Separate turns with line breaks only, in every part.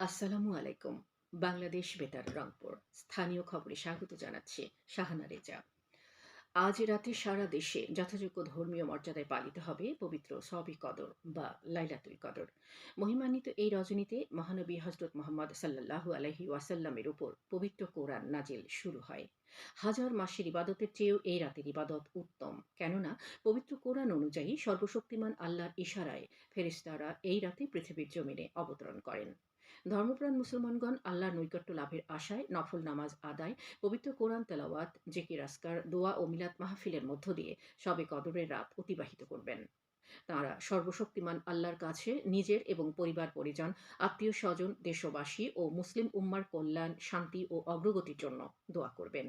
আসসালামু আলাইকুম। বাংলাদেশ বেতার, রংপুর। স্থানীয় খবরে স্বাগত জানাচ্ছি শাহানা রেজা। আজ রাতে সারা দেশে যথাযোগ্য ধর্মীয় মর্যাদায় পালিত হবে পবিত্র সবই কদর বা লাইলাতুল কদর। মহিমান্বিত এই রজনীতে মহানবী হজরত মোহাম্মদ সাল্লাহু আলহি ওয়াসাল্লামের উপর পবিত্র কোরআন নাজিল শুরু হয়। হাজার মাসের ইবাদতের চেয়েও এই রাতের ইবাদত উত্তম। কেননা, পবিত্র কোরআন অনুযায়ী সর্বশক্তিমান আল্লাহর ইশারায় ফেরিস্তারা এই রাতে পৃথিবীর জমিনে অবতরণ করেন। ধর্মপ্রাণ মুসলমানগণ আল্লাহর নৈকট্য লাভের আশায় নফল নামাজ আদায়, পবিত্র কোরআন তেলাওয়াত, জেকির, আসকার, দোয়া ও মিলাদ মাহফিলের মধ্য দিয়ে সবে কদরের রাত অতিবাহিত করবেন। তাঁরা সর্বশক্তিমান আল্লাহর কাছে নিজের এবং পরিবার পরিজন, আত্মীয় স্বজন, দেশবাসী ও মুসলিম উম্মার কল্যাণ, শান্তি ও অগ্রগতির জন্য দোয়া করবেন।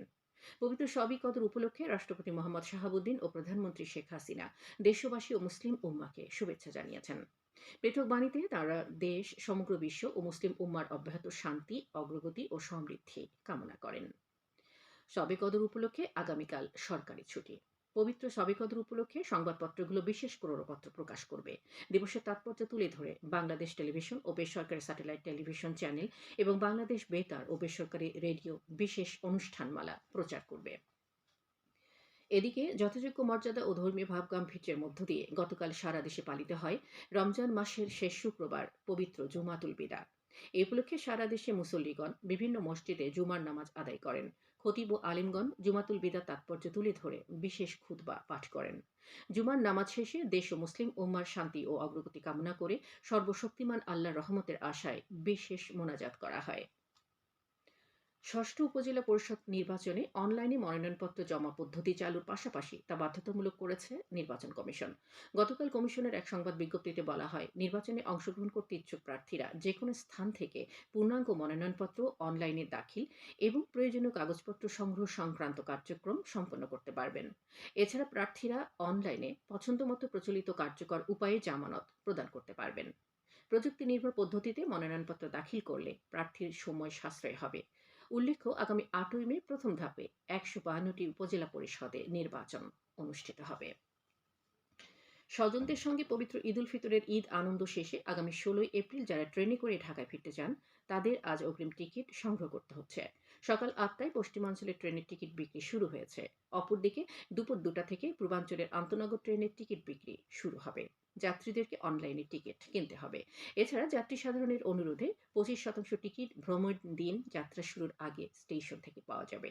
পবিত্র সবই কদর উপলক্ষে রাষ্ট্রপতি মোহাম্মদ শাহাবুদ্দিন ও প্রধানমন্ত্রী শেখ হাসিনা দেশবাসী ও মুসলিম উম্মাকে শুভেচ্ছা জানিয়েছেন। পৃথক বাণীতে তারা দেশ, সমগ্র বিশ্ব ও মুসলিম উম্মার অব্যাহত শান্তি, অগ্রগতি ও সমৃদ্ধি কামনা করেন। সবে কদর উপলক্ষে আগামীকাল সরকারি ছুটি। পবিত্র সবে কদর উপলক্ষে সংবাদপত্রগুলো বিশেষ ক্রোড়পত্র প্রকাশ করবে। দিবসের তাৎপর্য তুলে ধরে বাংলাদেশ টেলিভিশন ও বেসরকারি স্যাটেলাইট টেলিভিশন চ্যানেল এবং বাংলাদেশ বেতার ও বেসরকারি রেডিও বিশেষ অনুষ্ঠানমালা প্রচার করবে। এদিকে যথাযোগ্য মর্যাদা ও ধর্মীয় ভাব গাম্ভীর্যের মধ্য দিয়ে গতকাল সারা দেশে পালিত হয় রমজান মাসের শেষ শুক্রবার পবিত্র জুমাতুল বিদা। এ উপলক্ষে সারা দেশে মুসল্লিগণ বিভিন্ন মসজিদে জুমার নামাজ আদায় করেন। খতিব ও আলিমগণ জুমাতুল বিদা তাৎপর্য তুলে ধরে বিশেষ খুতবা পাঠ করেন। জুমার নামাজ শেষে দেশ ও মুসলিম উম্মার শান্তি ও অগ্রগতি কামনা করে সর্বশক্তিমান আল্লাহর রহমতের আশায় বিশেষ মোনাজাত করা হয়। ষষ্ঠ উপজেলা পরিষদ নির্বাচনে অনলাইনে মনোনয়নপত্র জমা পদ্ধতি চালুর পাশাপাশি তা বাধ্যতামূলক করেছে নির্বাচন কমিশন। গতকাল কমিশনের এক সংবাদ বিজ্ঞপ্তিতে বলা হয়, নির্বাচনে অংশগ্রহণ করতে ইচ্ছুক প্রার্থীরা যে কোনো স্থান থেকে পূর্ণাঙ্গ মনোনয়নপত্র অনলাইনে দাখিল এবং প্রয়োজনীয় কাগজপত্র সংগ্রহ সংক্রান্ত কার্যক্রম সম্পন্ন করতে পারবেন। এছাড়া প্রার্থীরা অনলাইনে পছন্দমতো প্রচলিত কার্যকর উপায়ে জামানত প্রদান করতে পারবেন। প্রযুক্তি নির্ভর পদ্ধতিতে মনোনয়নপত্র দাখিল করলে প্রার্থীর সময় সাশ্রয় হবে। উল্লেখ্য আগামী আটই মে প্রথম ধাপে একশো বাহান্নটি উপজেলা পরিষদে নির্বাচন অনুষ্ঠিত হবে। স্বজনদের সঙ্গে পবিত্র ঈদ উল ফিতরের ঈদ আনন্দ শেষে আগামী ষোলোই এপ্রিল যারা ট্রেনে করে ঢাকায় ফিরতে চান, তাদের আজ অগ্রিম টিকিট সংগ্রহ করতে হচ্ছে। সকাল আটটায় পশ্চিমাঞ্চলের ট্রেনের টিকিট বিক্রি শুরু হয়েছে। অপরদিকে দুপুর দুটা থেকে পূর্বাঞ্চলের আন্তনগর ট্রেনের টিকিট বিক্রি শুরু হবে। যাত্রীদেরকে অনলাইনে টিকিট কিনতে হবে। এছাড়া যাত্রী সাধারণের অনুরোধে পঁচিশ শতাংশ টিকিট ভ্রমণ দিন যাত্রা শুরুর আগে স্টেশন থেকে পাওয়া যাবে।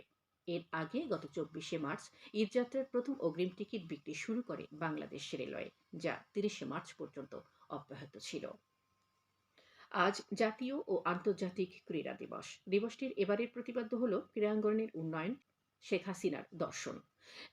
এর আগে গত চব্বিশে মার্চ ঈদযাত্রার প্রথম অগ্রিম টিকিট বিক্রি শুরু করে বাংলাদেশ রেলওয়ে, যা তিরিশে মার্চ পর্যন্ত অব্যাহত ছিল। আজ জাতীয় ও আন্তর্জাতিক ক্রীড়া দিবস। দিবসটির এবারের প্রতিপাদ্য হল ক্রীড়াঙ্গনের উন্নয়ন শেখ হাসিনার দর্শন।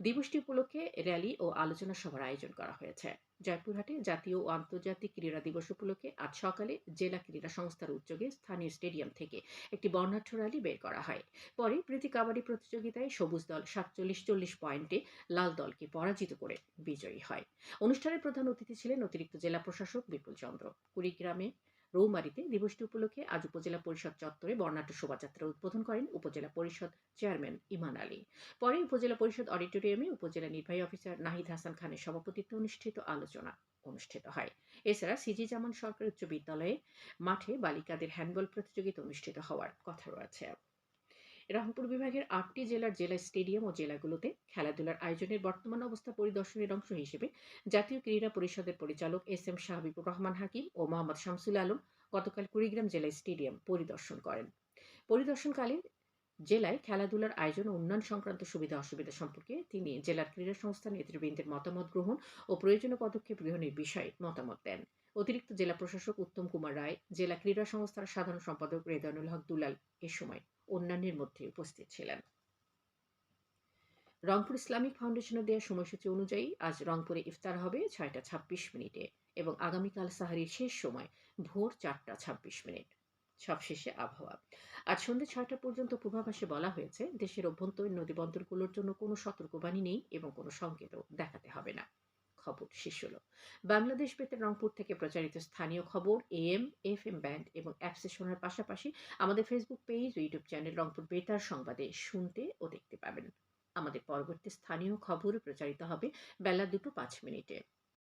দিবসটি উপলক্ষে র্যালি ও আলোচনা সভার আয়োজন করা হয়েছে। জয়পুরহাটে জাতীয় ও আন্তর্জাতিক ক্রীড়া দিবস উপলক্ষে আজ সকালে জেলা ক্রীড়া সংস্থার উদ্যোগে স্থানীয় স্টেডিয়াম থেকে একটি বর্ণাঢ্য র্যালি বের করা হয়। পরে প্রীতি কাবাডি প্রতিযোগিতায় সবুজ দল সাতচল্লিশ চল্লিশ পয়েন্টে লাল দলকে পরাজিত করে বিজয়ী হয়। অনুষ্ঠানের প্রধান অতিথি ছিলেন অতিরিক্ত জেলা প্রশাসক বিপুল চন্দ্র। কুড়িগ্রামে রৌমারিতে দিবসটি উপলক্ষে আজ উপজেলা পরিষদ চত্বরে বর্ণাঢ্য শোভাযাত্রা উদ্বোধন করেন উপজেলা পরিষদ চেয়ারম্যান ইমান আলী। পরে উপজেলা পরিষদ অডিটোরিয়ামে উপজেলা নির্বাহী অফিসার নাহিদ হাসান খানের সভাপতিত্বে অনুষ্ঠিত আলোচনা অনুষ্ঠিত হয়। এছাড়া সিজি জামান সরকার উচ্চ বিদ্যালয়ে মাঠে বালিকাদের হ্যান্ডবল প্রতিযোগিতা অনুষ্ঠিত হওয়ার কথা রয়েছে। রংপুর বিভাগের আটটি জেলার জেলা স্টেডিয়াম ও জেলাগুলোতে খেলাধুলার আয়োজনের বর্তমান অবস্থা পরিদর্শনের অংশ হিসেবে জাতীয় ক্রীড়া পরিষদের পরিচালক এস এম শাহাবিবুর রহমান হাকিম ও মোহাম্মদ শামসুল আলম গতকাল কুড়িগ্রাম জেলা স্টেডিয়াম পরিদর্শন করেন। পরিদর্শনকালে জেলায় খেলাধুলার আয়োজন ও উন্নয়ন সংক্রান্ত সুবিধা অসুবিধা সম্পর্কে তিনি জেলার ক্রীড়া সংস্থা নেতৃবৃন্দের মতামত গ্রহণ ও প্রয়োজনীয় পদক্ষেপ গ্রহণের বিষয়ে মতামত দেন। অতিরিক্ত জেলা প্রশাসক উত্তম কুমার রায়, জেলা ক্রীড়া সংস্থার সাধারণ সম্পাদক রেদানুল হক দুলাল এ সময় অন্যান্যের মধ্যে উপস্থিত ছিলেন। রংপুর ইসলামিক ফাউন্ডেশনের দেওয়া সময়সূচি অনুযায়ী আজ রংপুরে ইফতার হবে ছয়টা ছাব্বিশ মিনিটে এবং আগামীকাল সাহারির শেষ সময় ভোর চারটা ছাব্বিশ মিনিট। সবশেষে আবহাওয়া। আজ সন্ধ্যে ছয়টা পর্যন্ত পূর্বাভাসে বলা হয়েছে, দেশের অভ্যন্তরীণ নদীবন্দরগুলোর জন্য কোনো সতর্কবাণী নেই এবং কোনো সংকেতও দেখাতে হবে না। খবর শেষ হলো। বাংলাদেশ বেতার রংপুর থেকে প্রচারিত স্থানীয় খবর এম এফ এম ব্যান্ড এবং অ্যাপসে শোনার পাশাপাশি আমাদের ফেসবুক পেজ ও ইউটিউব চ্যানেল রংপুর বেতার সংবাদে শুনতে ও দেখতে পাবেন। আমাদের পরবর্তী স্থানীয় খবর প্রচারিত হবে বেলা দুটো পাঁচ মিনিটে।